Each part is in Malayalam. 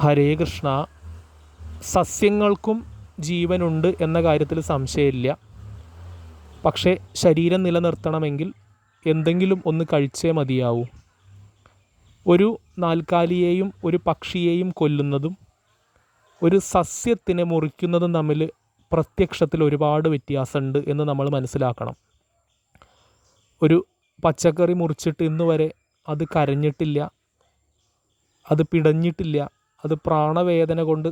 ഹരേ കൃഷ്ണ. സസ്യങ്ങൾക്കും ജീവനുണ്ട് എന്ന കാര്യത്തിൽ സംശയമില്ല. പക്ഷേ ശരീരം നിലനിർത്തണമെങ്കിൽ എന്തെങ്കിലും ഒന്ന് കഴിച്ചേ മതിയാവൂ. ഒരു നാൽക്കാലിയെയും ഒരു പക്ഷിയെയും കൊല്ലുന്നതും ഒരു സസ്യത്തിനെ മുറിക്കുന്നതും തമ്മിൽ പ്രത്യക്ഷത്തിൽ ഒരുപാട് വ്യത്യാസമുണ്ട് എന്ന് നമ്മൾ മനസ്സിലാക്കണം. ഒരു പച്ചക്കറി മുറിച്ചിട്ട് ഇന്ന് വരെ അത് കരഞ്ഞിട്ടില്ല അത് പിടഞ്ഞിട്ടില്ല അത് പ്രാണവേദന കൊണ്ട്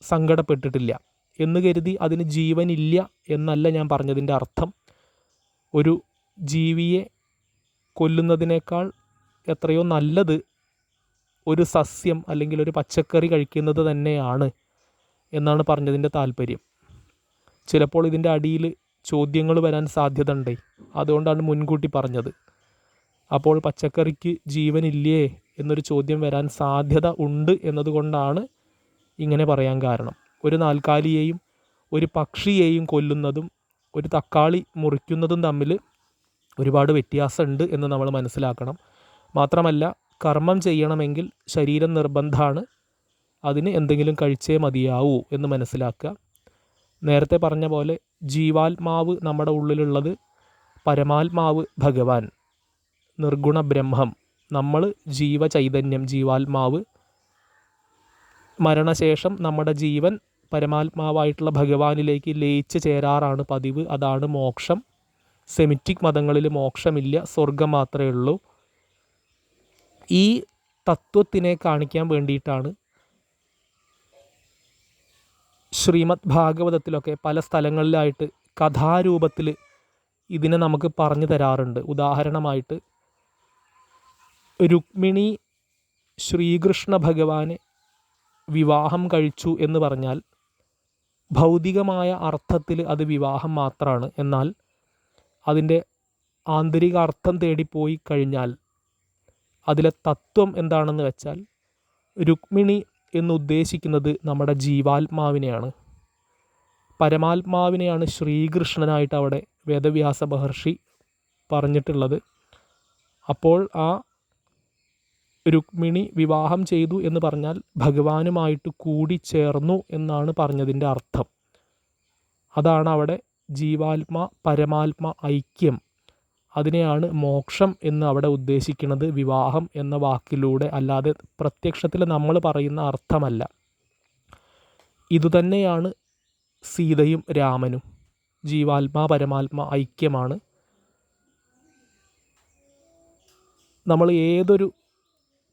സങ്കടപ്പെട്ടിട്ടില്ല എന്ന് കരുതി അതിന് ജീവനില്ല എന്നല്ല ഞാൻ പറഞ്ഞതിന്റെ അർത്ഥം. ഒരു ജീവിയെ കൊല്ലുന്നതിനേക്കാൾ എത്രയോ നല്ലത് ഒരു സസ്യം അല്ലെങ്കിൽ ഒരു പച്ചക്കറി കഴിക്കുന്നത് തന്നെയാണ് എന്നാണ് പറഞ്ഞതിന്റെ താല്പര്യം. ചിലപ്പോൾ ഇതിന്റെ അടിയിൽ ചോദ്യങ്ങൾ വരാൻ സാധ്യത ഉണ്ടേ അതുകൊണ്ടാണ് മുൻകൂട്ടി പറഞ്ഞത്. അപ്പോൾ പച്ചക്കറിക്ക് ജീവനില്ലേ എന്നൊരു ചോദ്യം വരാൻ സാധ്യത ഉണ്ട് എന്നതുകൊണ്ടാണ് ഇങ്ങനെ പറയാൻ കാരണം. ഒരു നാൽക്കാലിയെയും ഒരു പക്ഷിയെയും കൊല്ലുന്നതും ഒരു തക്കാളി മുറിക്കുന്നതും തമ്മിൽ ഒരുപാട് വ്യത്യാസമുണ്ട് എന്ന് നമ്മൾ മനസ്സിലാക്കണം. മാത്രമല്ല കർമ്മം ചെയ്യണമെങ്കിൽ ശരീരം നിർബന്ധമാണ്. അതിന് എന്തെങ്കിലും കഴിച്ചേ മതിയാവൂ എന്ന് മനസ്സിലാക്കുക. നേരത്തെ പറഞ്ഞ പോലെ ജീവാത്മാവ് നമ്മുടെ ഉള്ളിലുള്ളത് പരമാത്മാവ് ഭഗവാൻ നിർഗുണ ബ്രഹ്മം നമ്മൾ ജീവചൈതന്യം ജീവാത്മാവ്. മരണശേഷം നമ്മുടെ ജീവൻ പരമാത്മാവായിട്ടുള്ള ഭഗവാനിലേക്ക് ലയിച്ചു ചേരാറാണ് പതിവ്. അതാണ് മോക്ഷം. സെമിറ്റിക് മതങ്ങളിൽ മോക്ഷമില്ല സ്വർഗം മാത്രമേ ഉള്ളൂ. ഈ തത്വത്തിനെ കാണിക്കാൻ വേണ്ടിയിട്ടാണ് ശ്രീമദ് ഭാഗവതത്തിലൊക്കെ പല സ്ഥലങ്ങളിലായിട്ട് കഥാരൂപത്തിൽ ഇതിനെ നമുക്ക് പറഞ്ഞു തരാറുണ്ട്. ഉദാഹരണമായിട്ട് രുക്മിണി ശ്രീകൃഷ്ണ ഭഗവാനെ വിവാഹം കഴിച്ചു എന്ന് പറഞ്ഞാൽ ഭൗതികമായ അർത്ഥത്തിൽ അത് വിവാഹം മാത്രമാണ് എന്നാൽ അതിന്റെ ആന്തരിക അർത്ഥം തേടിപ്പോയി കഴിഞ്ഞാൽ അതിലെ തത്വം എന്താണെന്ന് വെച്ചാൽ രുക്മിണി എന്നുദ്ദേശിക്കുന്നത് നമ്മുടെ ജീവാത്മാവിനെയാണ്. പരമാത്മാവിനെയാണ് ശ്രീകൃഷ്ണനായിട്ട് അവിടെ വേദവ്യാസ മഹർഷി പറഞ്ഞിട്ടുള്ളത്. അപ്പോൾ ആ രുക്മിണി വിവാഹം ചെയ്തു എന്ന് പറഞ്ഞാൽ ഭഗവാനുമായിട്ട് കൂടിച്ചേർന്നു എന്നാണ് പറഞ്ഞതിന്റെ അർത്ഥം. അതാണ് അവിടെ ജീവാത്മ പരമാത്മ ഐക്യം. അതിനെയാണ് മോക്ഷം എന്ന് അവിടെ ഉദ്ദേശിക്കുന്നത് വിവാഹം എന്ന വാക്കിലൂടെ. അല്ലാതെ പ്രത്യക്ഷത്തിൽ നമ്മൾ പറയുന്ന അർത്ഥമല്ല. ഇതുതന്നെയാണ് സീതയും രാമനും. ജീവാത്മാ പരമാത്മ ഐക്യമാണ്. നമ്മൾ ഏതൊരു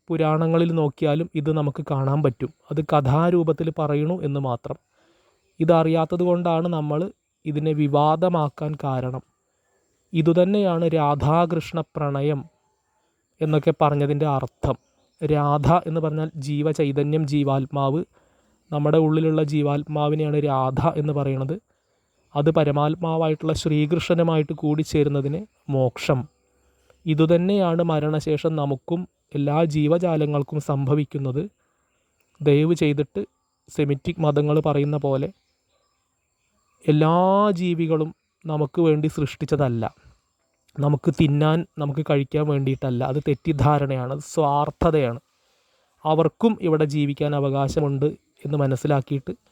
പുരാണങ്ങളിൽ നോക്കിയാലും ഇത് നമുക്ക് കാണാൻ പറ്റും. അത് കഥാരൂപത്തിൽ പറയണു എന്ന് മാത്രം. ഇതറിയാത്തത് കൊണ്ടാണ് നമ്മൾ ഇതിനെ വിവാദമാക്കാൻ കാരണം. ഇതുതന്നെയാണ് രാധാകൃഷ്ണ പ്രണയം എന്നൊക്കെ പറഞ്ഞതിന്റെ അർത്ഥം. രാധ എന്ന് പറഞ്ഞാൽ ജീവചൈതന്യം ജീവാത്മാവ്. നമ്മുടെ ഉള്ളിലുള്ള ജീവാത്മാവിനെയാണ് രാധ എന്ന് പറയുന്നത് അത് പരമാത്മാവായിട്ടുള്ള ശ്രീകൃഷ്ണനുമായിട്ട് കൂടിച്ചേരുന്നതിന് മോക്ഷം. ഇതുതന്നെയാണ് മരണശേഷം നമുക്കും എല്ലാ ജീവജാലങ്ങൾക്കും സംഭവിക്കുന്നത്. ദയവ് ചെയ്തിട്ട് സെമിറ്റിക് മതങ്ങൾ പറയുന്ന പോലെ എല്ലാ ജീവികളും നമുക്ക് വേണ്ടി സൃഷ്ടിച്ചതല്ല. നമുക്ക് തിന്നാൻ നമുക്ക് കഴിക്കാൻ വേണ്ടിയിട്ടല്ല. അത് തെറ്റിദ്ധാരണയാണ് സ്വാർത്ഥതയാണ്. അവർക്കും ഇവിടെ ജീവിക്കാൻ അവകാശമുണ്ട് എന്ന് മനസ്സിലാക്കിയിട്ട്